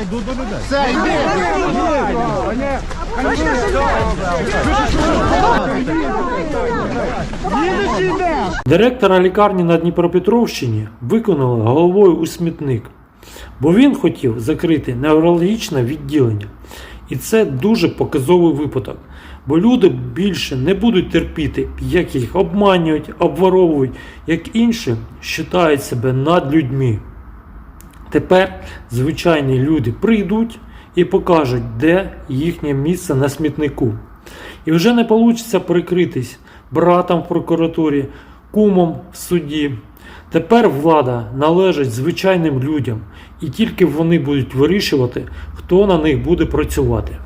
йду до людей. Все, йди. Директора лікарні на Дніпропетровщині виконали головою у смітник, бо він хотів закрити неврологічне відділення. І це дуже показовий випадок, бо люди більше не будуть терпіти, як їх обманюють, обворовують, як інші вважають себе над людьми. Тепер звичайні люди прийдуть і покажуть, де їхнє місце на смітнику. І вже не вийде прикритись братом в прокуратурі, кумом в суді. Тепер влада належить звичайним людям, і тільки вони будуть вирішувати, хто на них буде працювати.